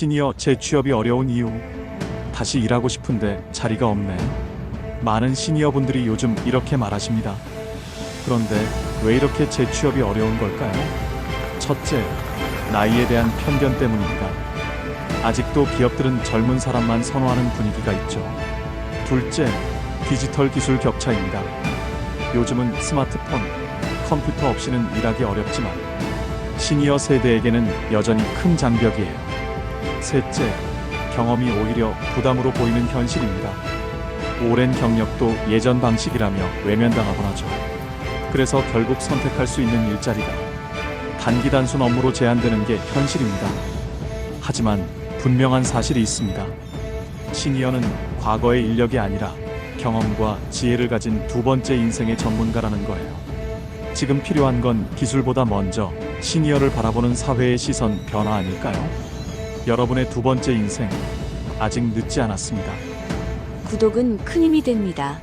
시니어 재취업이 어려운 이유. 다시 일하고 싶은데 자리가 없네. 많은 시니어분들이 요즘 이렇게 말하십니다. 그런데 왜 이렇게 재취업이 어려운 걸까요? 첫째, 나이에 대한 편견 때문입니다. 아직도 기업들은 젊은 사람만 선호하는 분위기가 있죠. 둘째, 디지털 기술 격차입니다. 요즘은 스마트폰, 컴퓨터 없이는 일하기 어렵지만 시니어 세대에게는 여전히 큰 장벽이에요. 셋째, 경험이 오히려 부담으로 보이는 현실입니다. 오랜 경력도 예전 방식이라며 외면당하곤 하죠. 그래서 결국 선택할 수 있는 일자리가 단기 단순 업무로 제한되는 게 현실입니다. 하지만 분명한 사실이 있습니다. 시니어는 과거의 인력이 아니라 경험과 지혜를 가진 두 번째 인생의 전문가라는 거예요. 지금 필요한 건 기술보다 먼저 시니어를 바라보는 사회의 시선 변화 아닐까요? 여러분의 두 번째 인생 아직 늦지 않았습니다. 구독은 큰 힘이 됩니다.